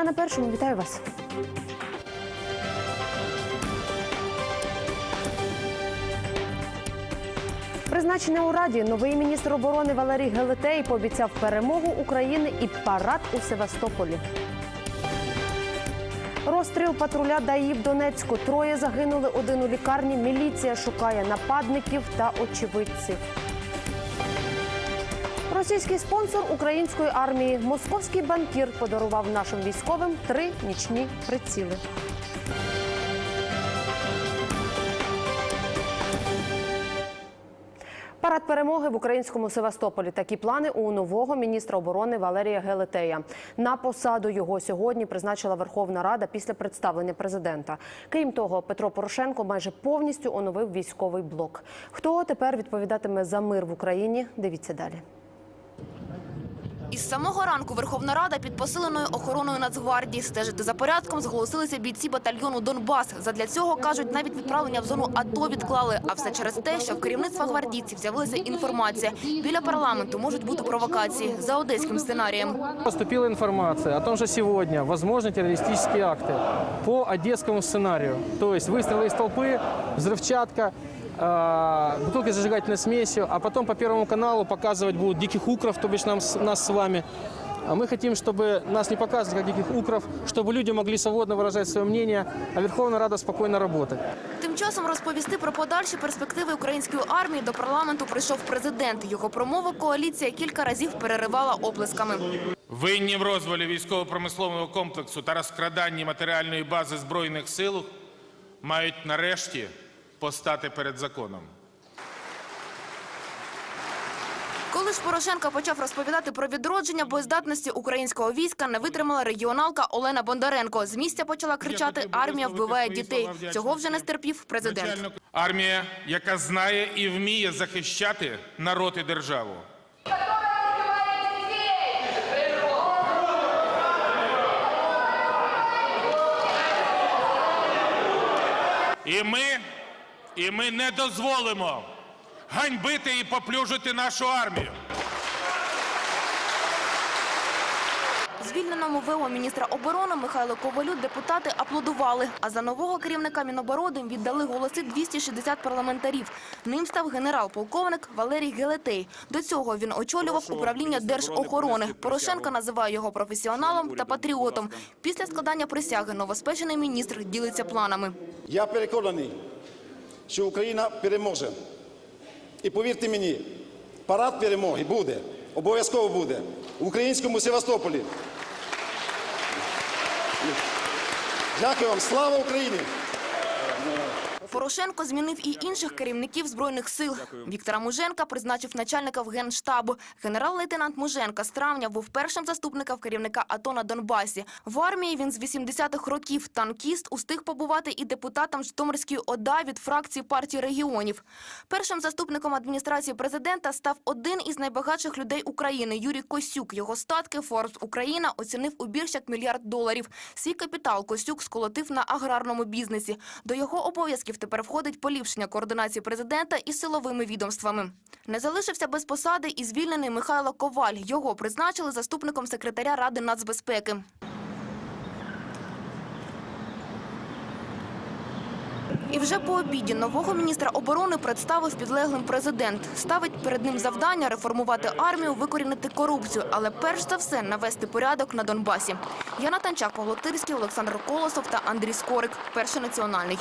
дня на першому. Вітаю вас. Призначений у раді новий міністр оборони Валерій Гелетей пообіцяв перемогу України і парад у Севастополі. Розстріл патруля ДАІ в Донецьку. Троє загинули, один у лікарні. Міліція шукає нападників та очевидців. Російський спонсор української армії, московський банкір, подарував нашим військовим три нічні приціли. Парад перемоги в українському Севастополі. Такі плани у нового міністра оборони Валерія Гелетея. На посаду його сьогодні призначила Верховна Рада після представлення президента. Крім того, Петро Порошенко майже повністю оновив військовий блок. Хто тепер відповідатиме за мир в Україні? Дивіться далі. Із самого ранку Верховна Рада під посиленою охороною Нацгвардії стежити за порядком зголосилися бійці батальйону Донбас. Задля цього кажуть, навіть відправлення в зону АТО відклали. А все через те, що в керівництва гвардійців з'явилася інформація. Біля парламенту можуть бути провокації за одеським сценарієм. Поступила информация о том, что сегодня возможны террористические акты по одесскому сценарию. То есть выстрелы из толпы, взрывчатка, э, бутылки с зажигательной смесью, а потом по Первому каналу показывать будут диких укров, то бишь нам, с- нас с вами. А мы хотим, чтобы нас не показывали как диких укров, чтобы люди могли свободно выражать свое мнение, а Верховная Рада спокойно работать. Тим часом розповісти про подальші перспективи української армії до парламенту прийшов президент. Його промову коаліція кілька разів переривала оплесками. Винні в розвалі військово-промислового комплексу та розкраданні матеріальної бази Збройних сил мають нарешті постати перед законом. Коли ж Порошенко почав розповідати про відродження боєздатності українського війська, не витримала регіоналка Олена Бондаренко. З місця почала кричати «Армія вбиває дітей». Цього вже не стерпів президент. Армія, яка знає і вміє захищати народ і державу. І ми, і ми не дозволимо ганьбити і поплюжити нашу армію. Звільненому ВО міністра оборони Михайло Ковалю депутати аплодували. А за нового керівника Міноборони віддали голоси 260 парламентарів. Ним став генерал-полковник Валерій Гелетей. До цього він очолював управління держохорони. Порошенко називає його професіоналом та патріотом. Після складання присяги новоспечений міністр ділиться планами. Я переконаний, що Україна переможе. І повірте мені, парад перемоги буде, обов'язково буде в українському Севастополі. Дякую вам, слава Україні! Порошенко змінив і інших керівників збройних сил. Віктора Муженка призначив начальника в генштабу. Генерал-лейтенант Муженка з травня був першим заступником керівника АТО на Донбасі. В армії він з 80-х років танкіст устиг побувати і депутатом Житомирської ОДА від фракції партії регіонів. Першим заступником адміністрації президента став один із найбагатших людей України Юрій Косюк. Його статки Форбс Україна оцінив у більш як мільярд доларів. Свій капітал Косюк сколотив на аграрному бізнесі. До його обов'язків тепер входить поліпшення координації президента із силовими відомствами. Не залишився без посади і звільнений Михайло Коваль. Його призначили заступником секретаря Ради нацбезпеки. І вже по обіді нового міністра оборони представив підлеглим президент. Ставить перед ним завдання реформувати армію, викорінити корупцію, але перш за все навести порядок на Донбасі. Яна Танчак, Павло Тирський, Олександр Колосов та Андрій Скорик. Перший національний.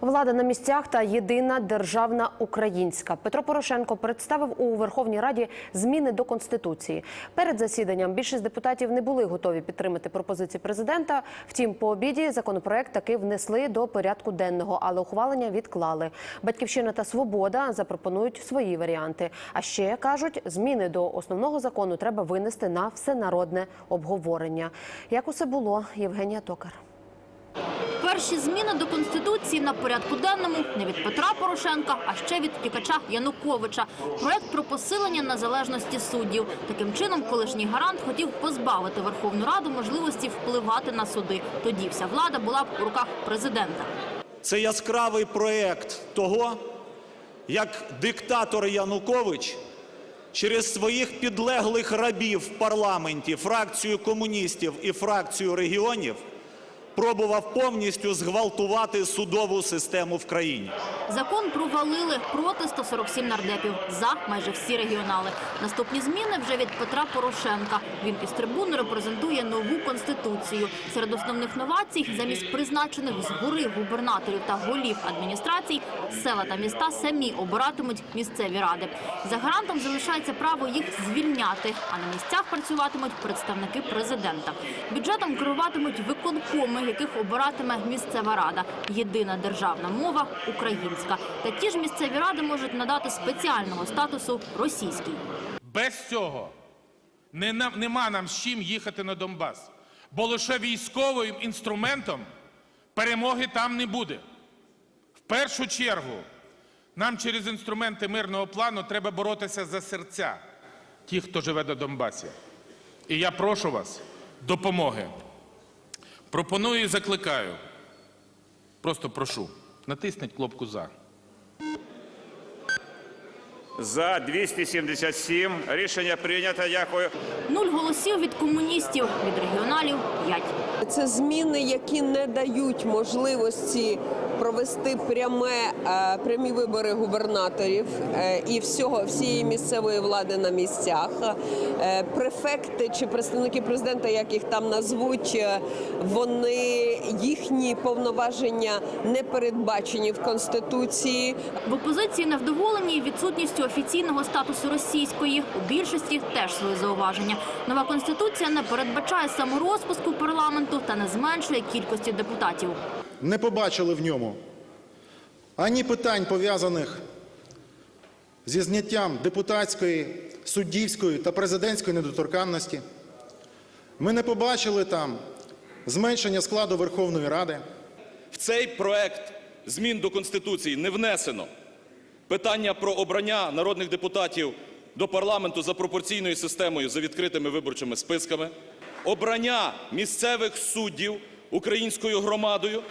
Влада на місцях та єдина державна українська. Петро Порошенко представив у Верховній Раді зміни до конституції. Перед засіданням більшість депутатів не були готові підтримати пропозиції президента. Втім, по обіді законопроект таки внесли до порядку денного, але ухвалення відклали. Батьківщина та свобода запропонують свої варіанти. А ще кажуть, зміни до основного закону треба винести на всенародне обговорення. Як усе було, Євгенія Токар. Перші зміни до Конституції на порядку денному не від Петра Порошенка, а ще від втікача Януковича. Проект про посилення незалежності суддів. Таким чином, колишній гарант хотів позбавити Верховну Раду можливості впливати на суди. Тоді вся влада була б у руках президента. Це яскравий проект того, як диктатор Янукович через своїх підлеглих рабів в парламенті, фракцію комуністів і фракцію регіонів, пробував повністю зґвалтувати судову систему в країні. Закон провалили проти 147 нардепів, за майже всі регіонали. Наступні зміни вже від Петра Порошенка. Він із трибуни репрезентує нову конституцію. Серед основних новацій замість призначених згори губернаторів та голів адміністрацій села та міста самі обиратимуть місцеві ради. За гарантом залишається право їх звільняти, а на місцях працюватимуть представники президента. Бюджетом керуватимуть виконкоми, яких обиратиме місцева рада. Єдина державна мова українська. Та ті ж місцеві ради можуть надати спеціального статусу російській. Без цього не нема нам з чим їхати на Донбас. Бо лише військовим інструментом перемоги там не буде. В першу чергу нам через інструменти мирного плану треба боротися за серця тих, хто живе на Донбасі. І я прошу вас допомоги. Пропоную і закликаю. Просто прошу, натисніть кнопку за. За 277. Рішення прийнято. Дякую. Нуль голосів від комуністів, від регіоналів – п'ять. Це зміни, які не дають можливості провести пряме, е, прямі вибори губернаторів е, і всього всієї місцевої влади на місцях. Е, Префекти чи представники президента, як їх там назвуть, вони їхні повноваження не передбачені в конституції. В опозиції невдоволені відсутністю офіційного статусу російської. У більшості теж свої зауваження. Нова конституція не передбачає саморозпуску парламенту та не зменшує кількості депутатів. не побачили в ньому ані питань, пов'язаних зі зняттям депутатської, суддівської та президентської недоторканності. Ми не побачили там зменшення складу Верховної Ради. В цей проект змін до Конституції не внесено питання про обрання народних депутатів до парламенту за пропорційною системою за відкритими виборчими списками, обрання місцевих суддів українською громадою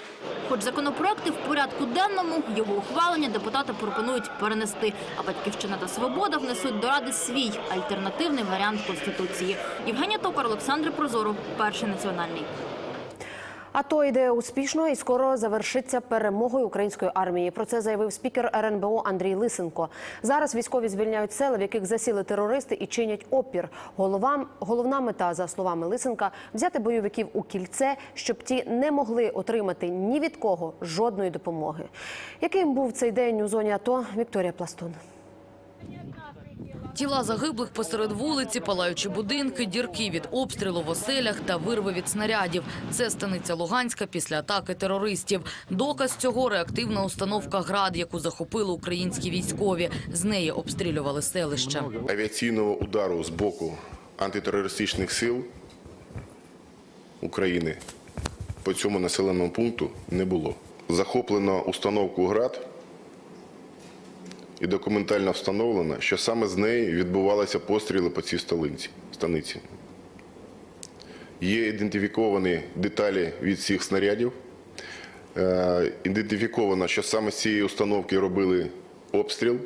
Хоч законопроекти в порядку денному, його ухвалення депутати пропонують перенести. А Батьківщина та Свобода внесуть до Ради свій альтернативний варіант Конституції. Євгенія Токар, Олександр Прозоров, Перший національний. АТО йде успішно і скоро завершиться перемогою української армії. Про це заявив спікер РНБО Андрій Лисенко. Зараз військові звільняють села, в яких засіли терористи і чинять опір. Головам головна мета, за словами Лисенка, взяти бойовиків у кільце, щоб ті не могли отримати ні від кого жодної допомоги. Яким був цей день у зоні АТО? Вікторія Пластун. Тіла загиблих посеред вулиці, палаючі будинки, дірки від обстрілу в оселях та вирви від снарядів. Це станиця Луганська після атаки терористів. Доказ цього – реактивна установка «Град», яку захопили українські військові. З неї обстрілювали селище. авіаційного удару з боку антитерористичних сил України по цьому населеному пункту не було. Захоплено установку ГРАД і документально встановлено, що саме з неї відбувалися постріли по цій станиці. Є ідентифіковані деталі від цих снарядів. Е, Ідентифіковано, що саме з цієї установки робили обстріл.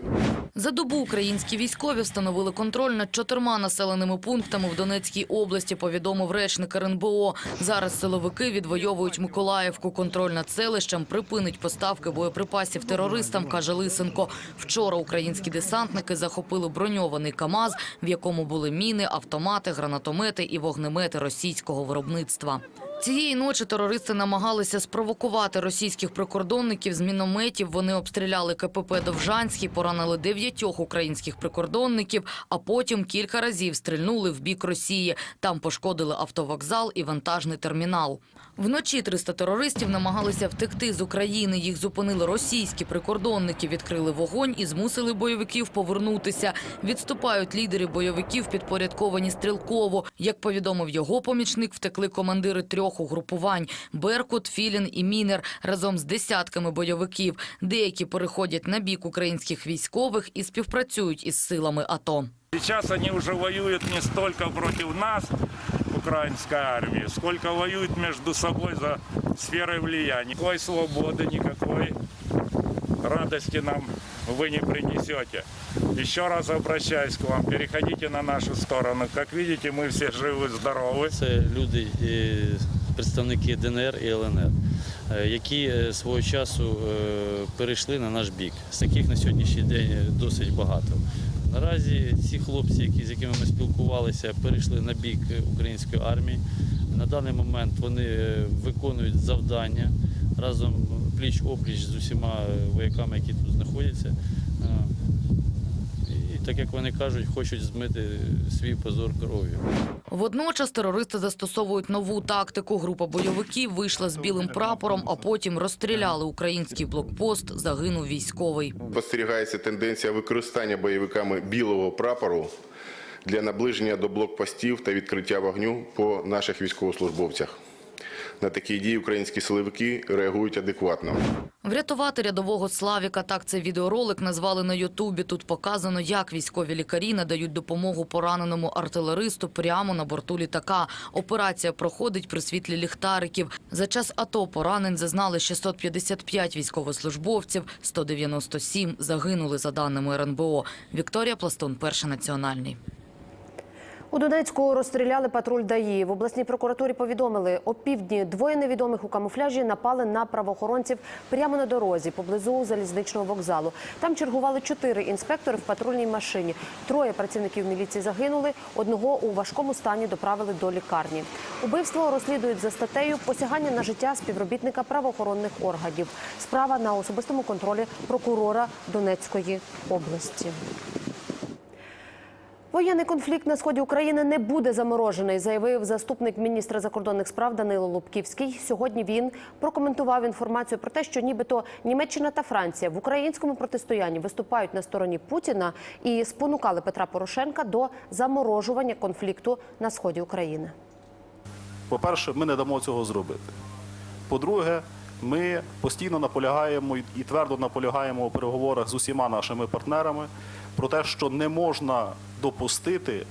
За добу українські військові встановили контроль над чотирма населеними пунктами в Донецькій області, повідомив речник РНБО. Зараз силовики відвоюють Миколаївку. Контроль над селищем припинить поставки боєприпасів терористам, каже Лисенко. Вчора українські десантники захопили броньований КАМАЗ, в якому були міни, автомати, гранатомети і вогнемети російського виробництва. Цієї ночі терористи намагалися спровокувати російських прикордонників з мінометів. Вони обстріляли КПП Довжанський, поранили дев'ятьох українських прикордонників, а потім кілька разів стрільнули в бік Росії. Там пошкодили автовокзал і вантажний термінал. Вночі 300 терористів намагалися втекти з України. Їх зупинили російські прикордонники, відкрили вогонь і змусили бойовиків повернутися. Відступають лідери бойовиків, підпорядковані стрілково. Як повідомив його помічник, втекли командири трьох угрупувань – Беркут, Філін і Мінер разом з десятками бойовиків. Деякі переходять на бік українських військових і співпрацюють із силами АТО. Сейчас они уже воюют не столько против нас, украинской армии, сколько воюют между собой за сферой влияния. Никакой свободы, никакой радости нам вы не принесете. Еще раз обращаюсь к вам, переходите на нашу сторону. Как видите, мы все живы, здоровы. Це люди, е, представники ДНР і ЛНР, е, які е, свого часу е, перейшли на наш бік. З таких на сьогоднішній день досить багато. Наразі ці хлопці, які, з якими ми спілкувалися, перейшли на бік української армії. На даний момент вони е, виконують завдання разом пліч-опліч з усіма е, вояками, які тут знаходяться. Так як вони кажуть, хочуть змити свій позор кров'ю. Водночас терористи застосовують нову тактику. Група бойовиків вийшла з білим прапором, а потім розстріляли український блокпост. Загинув військовий. Спостерігається тенденція використання бойовиками білого прапору для наближення до блокпостів та відкриття вогню по наших військовослужбовцях. На такі дії українські силовики реагують адекватно. Врятувати рядового Славіка. Так цей відеоролик назвали на Ютубі. Тут показано, як військові лікарі надають допомогу пораненому артилеристу прямо на борту літака. Операція проходить при світлі ліхтариків. За час АТО поранень зазнали 655 військовослужбовців, 197 загинули за даними РНБО. Вікторія Пластун, перший національний. У Донецьку розстріляли патруль ДАІ. В обласній прокуратурі повідомили, о півдні двоє невідомих у камуфляжі напали на правоохоронців прямо на дорозі поблизу залізничного вокзалу. Там чергували чотири інспектори в патрульній машині. Троє працівників міліції загинули. Одного у важкому стані доправили до лікарні. Убивство розслідують за статтею посягання на життя співробітника правоохоронних органів. Справа на особистому контролі прокурора Донецької області. Воєнний конфлікт на сході України не буде заморожений, заявив заступник міністра закордонних справ Данило Лубківський. Сьогодні він прокоментував інформацію про те, що нібито Німеччина та Франція в українському протистоянні виступають на стороні Путіна і спонукали Петра Порошенка до заморожування конфлікту на сході України. По-перше, ми не дамо цього зробити. По-друге, ми постійно наполягаємо і твердо наполягаємо у переговорах з усіма нашими партнерами про те, що не можна допустити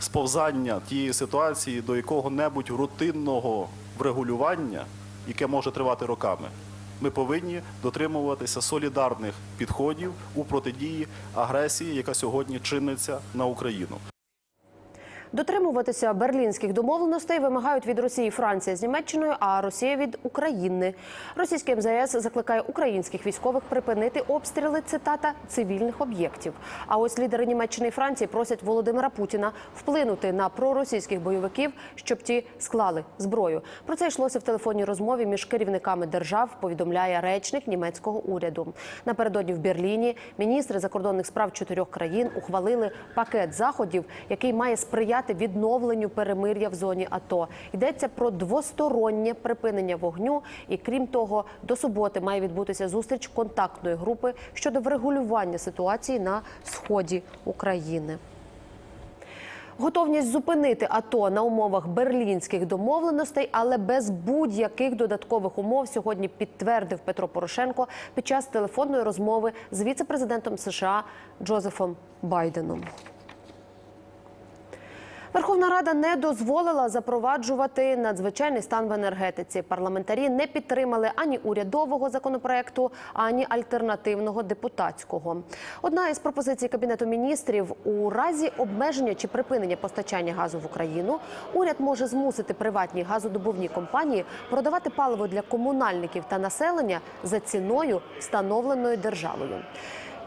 сповзання тієї ситуації до якого-небудь рутинного врегулювання, яке може тривати роками. Ми повинні дотримуватися солідарних підходів у протидії агресії, яка сьогодні чиниться на Україну. Дотримуватися берлінських домовленостей вимагають від Росії Франція з Німеччиною, а Росія від України. Російське МЗС закликає українських військових припинити обстріли цитата цивільних об'єктів. А ось лідери Німеччини і Франції просять Володимира Путіна вплинути на проросійських бойовиків, щоб ті склали зброю. Про це йшлося в телефонній розмові між керівниками держав. Повідомляє речник німецького уряду. Напередодні в Берліні міністри закордонних справ чотирьох країн ухвалили пакет заходів, який має сприяти відновленню перемир'я в зоні АТО. Йдеться про двостороннє припинення вогню. І крім того, до суботи має відбутися зустріч контактної групи щодо врегулювання ситуації на сході України. Готовність зупинити АТО на умовах берлінських домовленостей, але без будь-яких додаткових умов сьогодні підтвердив Петро Порошенко під час телефонної розмови з віце-президентом США Джозефом Байденом. Верховна Рада не дозволила запроваджувати надзвичайний стан в енергетиці. Парламентарі не підтримали ані урядового законопроекту, ані альтернативного депутатського. Одна із пропозицій кабінету міністрів у разі обмеження чи припинення постачання газу в Україну уряд може змусити приватні газодобувні компанії продавати паливо для комунальників та населення за ціною, встановленою державою.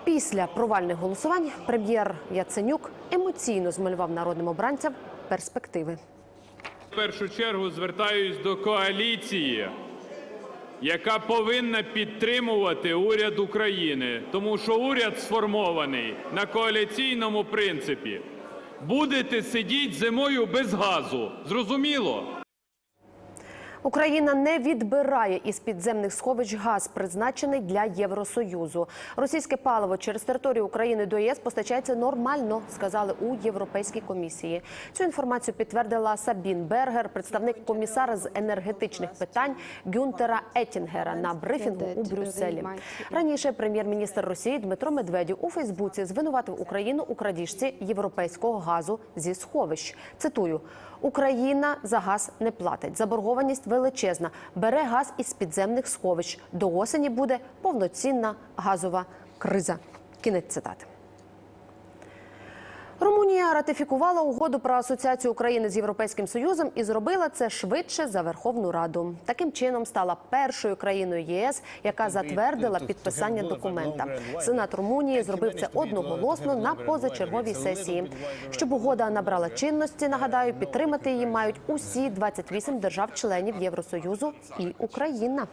Після провальних голосувань прем'єр Яценюк емоційно змалював народним обранцям перспективи. В першу чергу звертаюсь до коаліції, яка повинна підтримувати уряд України, тому що уряд сформований на коаліційному принципі. Будете сидіти зимою без газу. Зрозуміло? Україна не відбирає із підземних сховищ газ, призначений для Євросоюзу. Російське паливо через територію України до ЄС постачається нормально, сказали у Європейській комісії. Цю інформацію підтвердила Сабін Бергер, представник комісара з енергетичних питань Гюнтера Етінгера на брифінгу у Брюсселі. Раніше прем'єр-міністр Росії Дмитро Медведєв у Фейсбуці звинуватив Україну у крадіжці європейського газу зі сховищ. Цитую. Україна за газ не платить. Заборгованість величезна. Бере газ із підземних сховищ. До осені буде повноцінна газова криза. Кінець цитати. Румунія ратифікувала угоду про асоціацію України з Європейським Союзом і зробила це швидше за Верховну Раду. Таким чином стала першою країною ЄС, яка затвердила підписання документа. Сенат Румунії зробив це одноголосно на позачерговій сесії. Щоб угода набрала чинності, нагадаю, підтримати її мають усі 28 держав-членів Євросоюзу і Україна.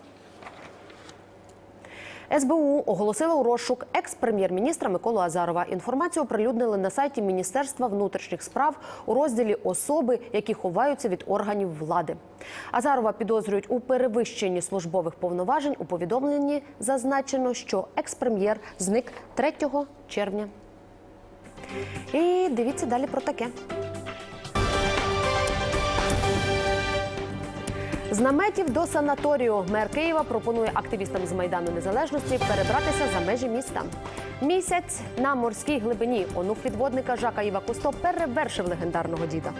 СБУ оголосила у розшук екс-прем'єр-міністра Миколу Азарова. Інформацію оприлюднили на сайті Міністерства внутрішніх справ у розділі особи, які ховаються від органів влади. Азарова підозрюють у перевищенні службових повноважень. У повідомленні зазначено, що екс-прем'єр зник 3 червня. І дивіться далі про таке. З наметів до санаторію мер Києва пропонує активістам з майдану незалежності перебратися за межі міста. Місяць на морській глибині онук підводника Жака Іва Кусто перевершив легендарного діда.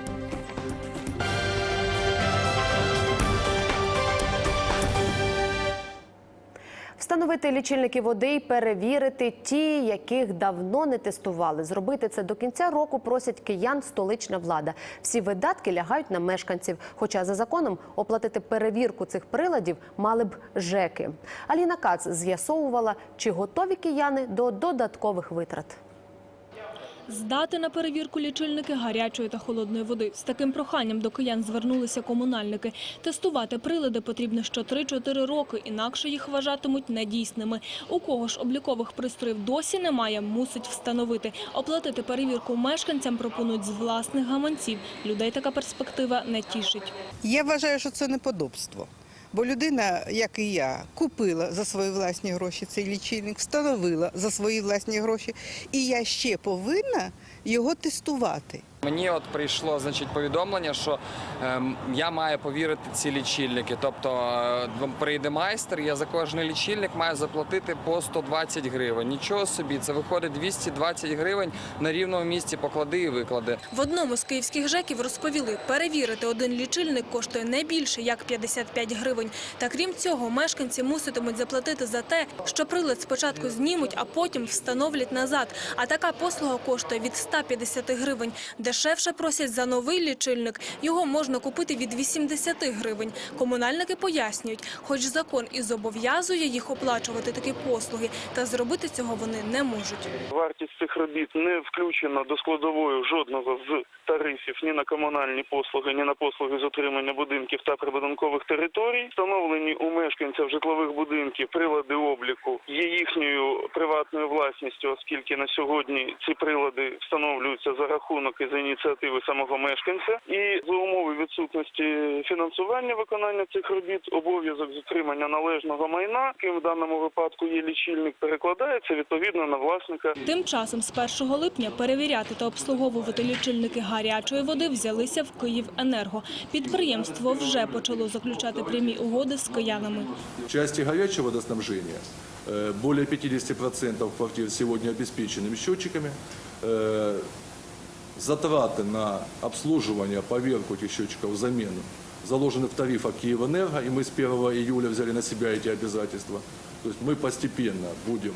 Встановити лічильники води і перевірити ті, яких давно не тестували. Зробити це до кінця року просять киян столична влада. Всі видатки лягають на мешканців. Хоча за законом оплатити перевірку цих приладів мали б ЖЕКи. Аліна Кац з'ясовувала, чи готові кияни до додаткових витрат. Здати на перевірку лічильники гарячої та холодної води. З таким проханням до киян звернулися комунальники. Тестувати прилади потрібно що 3-4 роки, інакше їх вважатимуть недійсними. У кого ж облікових пристроїв досі немає, мусить встановити. Оплатити перевірку мешканцям пропонують з власних гаманців. Людей така перспектива не тішить. Я вважаю, що це неподобство. Бо людина, як і я, купила за свої власні гроші цей лічильник, встановила за свої власні гроші, і я ще повинна його тестувати. Мені от прийшло значить повідомлення, що ем, я маю повірити ці лічильники. Тобто е, прийде майстер, я за кожний лічильник маю заплатити по 120 гривень. Нічого собі, це виходить 220 гривень на рівному місці поклади і виклади. В одному з київських ЖЕКів розповіли, перевірити один лічильник коштує не більше, як 55 гривень. Та крім цього, мешканці муситимуть заплатити за те, що прилад спочатку знімуть, а потім встановлять назад. А така послуга коштує від 150 гривень. Дешевше просять за новий лічильник. Його можна купити від 80 гривень. Комунальники пояснюють, хоч закон і зобов'язує їх оплачувати такі послуги, та зробити цього вони не можуть. Вартість цих робіт не включена до складової жодного з тарифів ні на комунальні послуги, ні на послуги з утримання будинків та прибудинкових територій. Встановлені у мешканців житлових будинків прилади обліку є їхньою приватною власністю, оскільки на сьогодні ці прилади встановлюються за рахунок і за ініціативи самого мешканця. І за умови відсутності фінансування виконання цих робіт обов'язок з утримання належного майна, яким в даному випадку є лічильник, перекладається відповідно на власника. Тим часом з 1 липня перевіряти та обслуговувати лічильники гарячої води взялися в Київенерго. Підприємство вже почало заключати прямі угоди з киянами. В части горячего водоснабжения э, более 50% квартир сегодня обеспечены счетчиками Э, Затраты на обслуживание, поверку этих счетчиков, замену заложены в тарифах Киевэнерго, и мы с 1 июля взяли на себя эти обязательства. То есть мы постепенно будем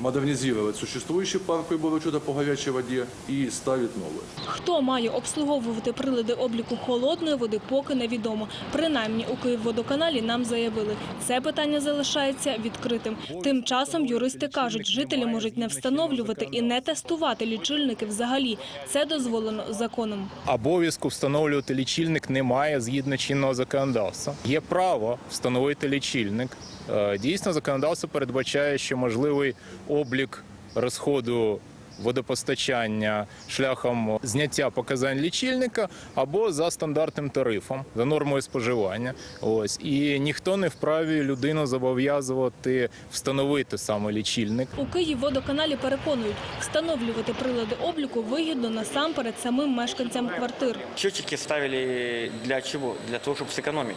модернизировать существующий парк приборов учета по горячей воде и ставить новые. Хто має обслуговувати прилади обліку холодної води, поки невідомо. Принаймні у Київводоканалі нам заявили, це питання залишається відкритим. Тим часом юристи кажуть, жителі можуть не встановлювати і не тестувати лічильники взагалі. Це дозволено законом. Обов'язку встановлювати лічильник немає згідно чинного законодавства. Є право встановити лічильник. Е, Дійсно, законодавство передбачає, що можливий облік розходу водопостачання шляхом зняття показань лічильника або за стандартним тарифом, за нормою споживання. Ось і ніхто не вправі людину зобов'язувати встановити саме лічильник. У Київводоканалі переконують, встановлювати прилади обліку вигідно насамперед самим мешканцям квартир. Счетчики ставили для чего? Для того, чтобы сэкономить,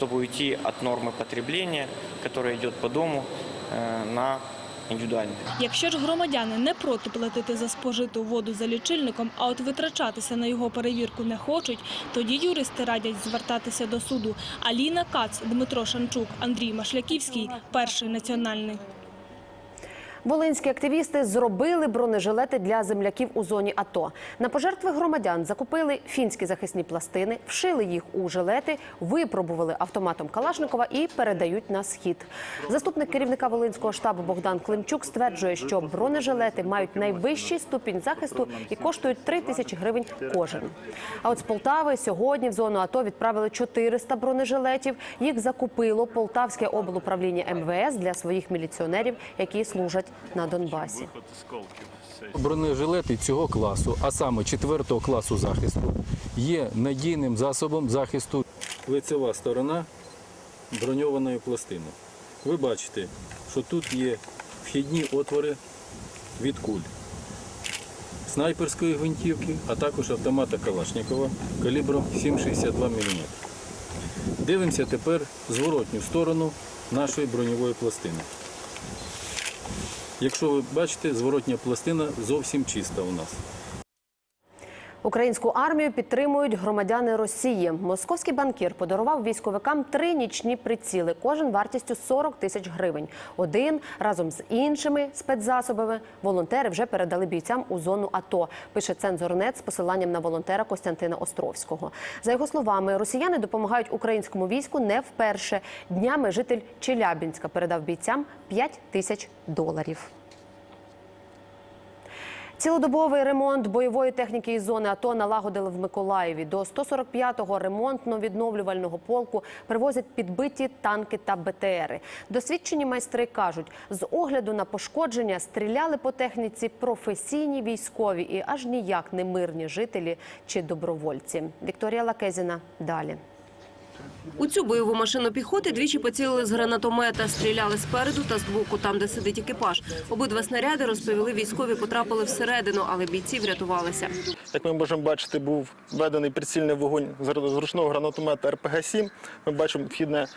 чтобы уйти от нормы потребления, которая идет по дому, э, на индивидуальный. Якщо ж громадяни не проти платити за спожиту воду за лічильником, а от витрачатися на його перевірку не хочуть, тоді юристи радять звертатися до суду. Аліна Кац, Дмитро Шанчук, Андрій Машляківський, перший національний. Волинські активісти зробили бронежилети для земляків у зоні АТО. На пожертви громадян закупили фінські захисні пластини, вшили їх у жилети, випробували автоматом Калашникова і передають на схід. Заступник керівника Волинського штабу Богдан Климчук стверджує, що бронежилети мають найвищий ступінь захисту і коштують 3 тисячі гривень кожен. А от з Полтави сьогодні в зону АТО відправили 400 бронежилетів. Їх закупило Полтавське облуправління МВС для своїх міліціонерів, які служать на Донбасі. Бронежилети цього класу, а саме четвертого класу захисту, є надійним засобом захисту. Лицева сторона броньованої пластини. Ви бачите, що тут є вхідні отвори від куль снайперської гвинтівки, а також автомата Калашникова калібром 7,62 мм. Дивимося тепер зворотню сторону нашої броньової пластини. Якщо ви бачите, зворотня пластина зовсім чиста у нас. Українську армію підтримують громадяни Росії. Московський банкір подарував військовикам три нічні приціли, кожен вартістю 40 тисяч гривень. Один разом з іншими спецзасобами волонтери вже передали бійцям у зону АТО. Пише цензорнет з посиланням на волонтера Костянтина Островського. За його словами, росіяни допомагають українському війську не вперше. Днями житель Челябінська передав бійцям 5 тисяч доларів. Цілодобовий ремонт бойової техніки із зони АТО налагодили в Миколаєві. До 145-го ремонтно-відновлювального полку привозять підбиті танки та БТРи. Досвідчені майстри кажуть, з огляду на пошкодження стріляли по техніці професійні військові і аж ніяк не мирні жителі чи добровольці. Вікторія Лакезіна далі. У цю бойову машину піхоти двічі поцілили з гранатомета, стріляли спереду та збоку, там, де сидить екіпаж. Обидва снаряди розповіли військові, потрапили всередину, але бійці врятувалися. Як ми можемо бачити, був введений прицільний вогонь з ручного гранатомета РПГ-7. Ми бачимо вхідне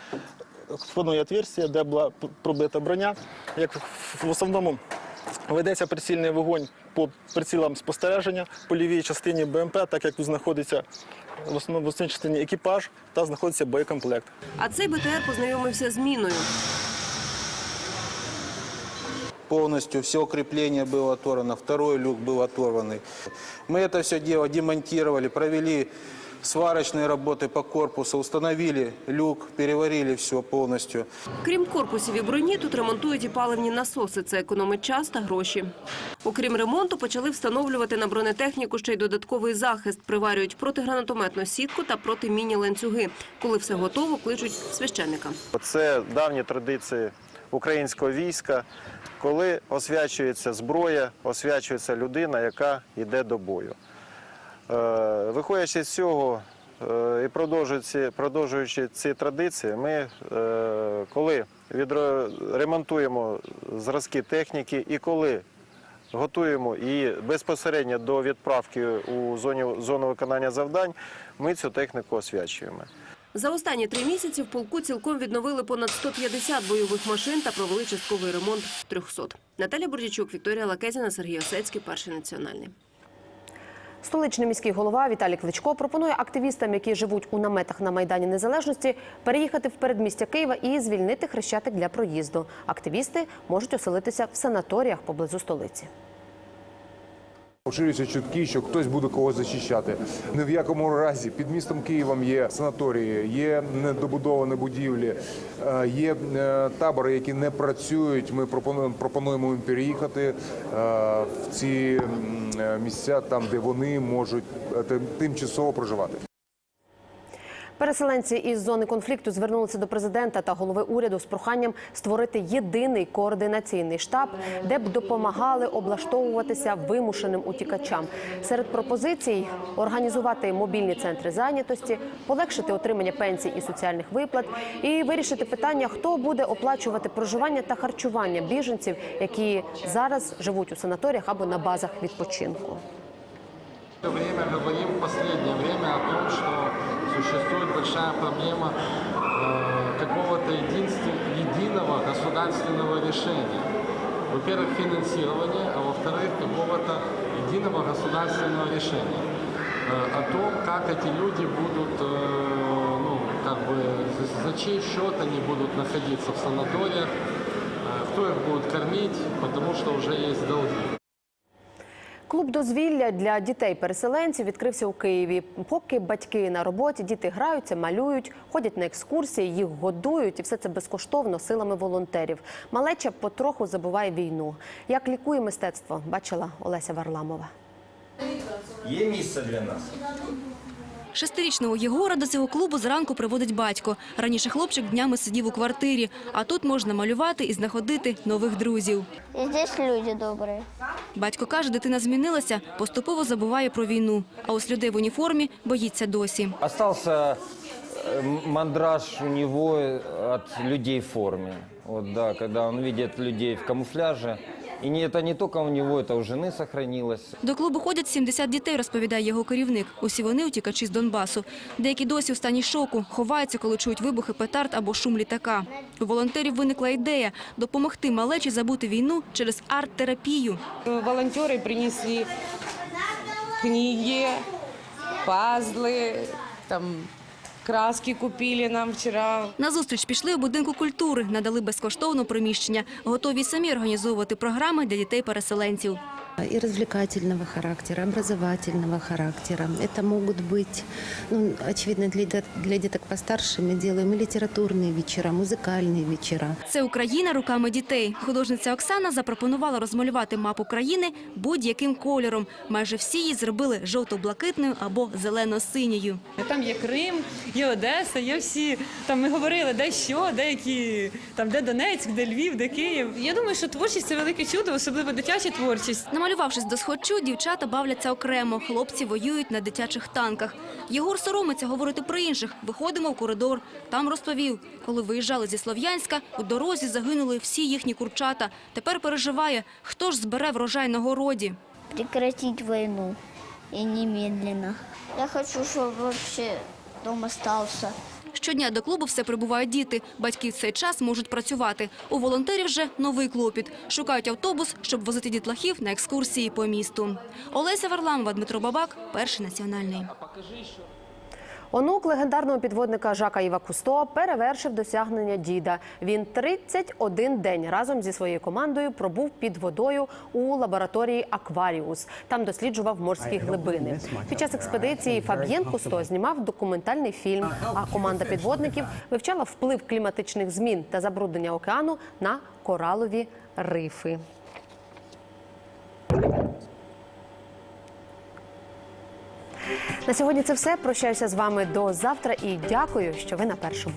входне отверстие, де була пробита броня. Як в основному ведеться прицільний вогонь по прицілам спостереження по лівій частині БМП, так як тут знаходиться в основному в основній частині екіпаж та знаходиться боєкомплект. А цей БТР познайомився з міною. Полностью все укрепление было оторвано, второй люк был оторванный. Мы это все дело демонтировали, провели сварочные работы по корпусу, установили люк, переварили все повністю. Крім корпусів і броні, тут ремонтують і паливні насоси. Це економить час та гроші. Окрім ремонту, почали встановлювати на бронетехніку ще й додатковий захист. Приварюють протигранатометну сітку та протимінні ланцюги. Коли все готово, кличуть священника. Це давні традиції українського війська, коли освячується зброя, освячується людина, яка йде до бою. Е, Виходячи з цього е, і продовжуючи, продовжуючи ці традиції, ми е, коли ремонтуємо зразки техніки і коли готуємо її безпосередньо до відправки у зоні, зону виконання завдань, ми цю техніку освячуємо. За останні три місяці в полку цілком відновили понад 150 бойових машин та провели частковий ремонт 300. Наталя Бурдячук, Вікторія Лакезіна, Сергій Осецький, Перший національний. Столичний міський голова Віталій Кличко пропонує активістам, які живуть у наметах на Майдані Незалежності, переїхати в передмістя Києва і звільнити хрещатик для проїзду. Активісти можуть оселитися в санаторіях поблизу столиці. Поширюються чутки, що хтось буде когось захищати. Ні в якому разі під містом Києвом є санаторії, є недобудовані будівлі, е, є е, табори, які не працюють. Ми пропонуємо їм переїхати е, в ці місця, там де вони можуть тимчасово проживати. Переселенці із зони конфлікту звернулися до президента та голови уряду з проханням створити єдиний координаційний штаб, де б допомагали облаштовуватися вимушеним утікачам. Серед пропозицій організувати мобільні центри зайнятості, полегшити отримання пенсій і соціальних виплат і вирішити питання, хто буде оплачувати проживання та харчування біженців, які зараз живуть у санаторіях або на базах відпочинку. Время говорим в последнее время о том, что существует большая проблема э, какого-то единого государственного решения. Во-первых, финансирования, а во-вторых, какого-то единого государственного решения э, о том, как эти люди будут, э, ну, как бы, за, чей счет они будут находиться в санаториях, э, кто их будет кормить, потому что уже есть долги. Клуб дозвілля для дітей-переселенців відкрився у Києві. Поки батьки на роботі, діти граються, малюють, ходять на екскурсії, їх годують, і все це безкоштовно силами волонтерів. Малеча потроху забуває війну. Як лікує мистецтво, бачила Олеся Варламова. Є місце для нас. Шестирічного Єгора до цього клубу зранку приводить батько. Раніше хлопчик днями сидів у квартирі, а тут можна малювати і знаходити нових друзів. И здесь люди добрые. Батько каже, дитина змінилася, поступово забуває про війну. А ось людей в уніформі боїться досі. Остался э, мандраж у него от людей в форме. Вот, да, когда он видит людей в камуфляже. И не, это не только у него, это у жены сохранилось. До клубу ходять 70 дітей, розповідає його керівник. Усі вони утікачі з Донбасу. Деякі досі у стані шоку, ховаються, коли чують вибухи петард або шум літака. У волонтерів виникла ідея – допомогти малечі забути війну через арт-терапію. Волонтеры принесли книги, пазлы, там краски купили нам вчора. На зустріч пішли у будинку культури, надали безкоштовно приміщення. Готові самі організовувати програми для дітей-переселенців и развлекательного характера, образовательного характера. Это могут быть, ну, очевидно, для, дет- для деток постарше мы делаем и литературные вечера, музыкальные вечера. Це Україна руками дітей. Художниця Оксана запропонувала розмалювати мапу країни будь-яким кольором. Майже всі її зробили жовто-блакитною або зелено-синьою. Там є Крим, є Одеса, є всі. Там ми говорили, де що, де які, там де Донецьк, де Львів, де Київ. Я думаю, що творчість це велике чудо, особливо дитяча творчість. Намалювавшись до схочу, дівчата бавляться окремо. Хлопці воюють на дитячих танках. Єгор соромиться говорити про інших. Виходимо в коридор. Там розповів, коли виїжджали зі Слов'янська, у дорозі загинули всі їхні курчата. Тепер переживає, хто ж збере врожай на городі. Прекратить войну. И немедленно. Я хочу, чтобы вообще дом остался. Щодня до клубу все прибувають діти. Батьки в цей час можуть працювати. У волонтерів вже новий клопіт. Шукають автобус, щоб возити дітлахів на екскурсії по місту. Олеся Варламова, Дмитро Бабак, Перший національний. Онук легендарного підводника Жака Іва Кусто перевершив досягнення діда. Він 31 день разом зі своєю командою пробув під водою у лабораторії Акваріус. Там досліджував морські глибини. Під час експедиції Фаб'єн Кусто знімав документальний фільм. А команда підводників вивчала вплив кліматичних змін та забруднення океану на коралові рифи. На сьогодні це все. Прощаюся з вами до завтра і дякую, що ви на першому.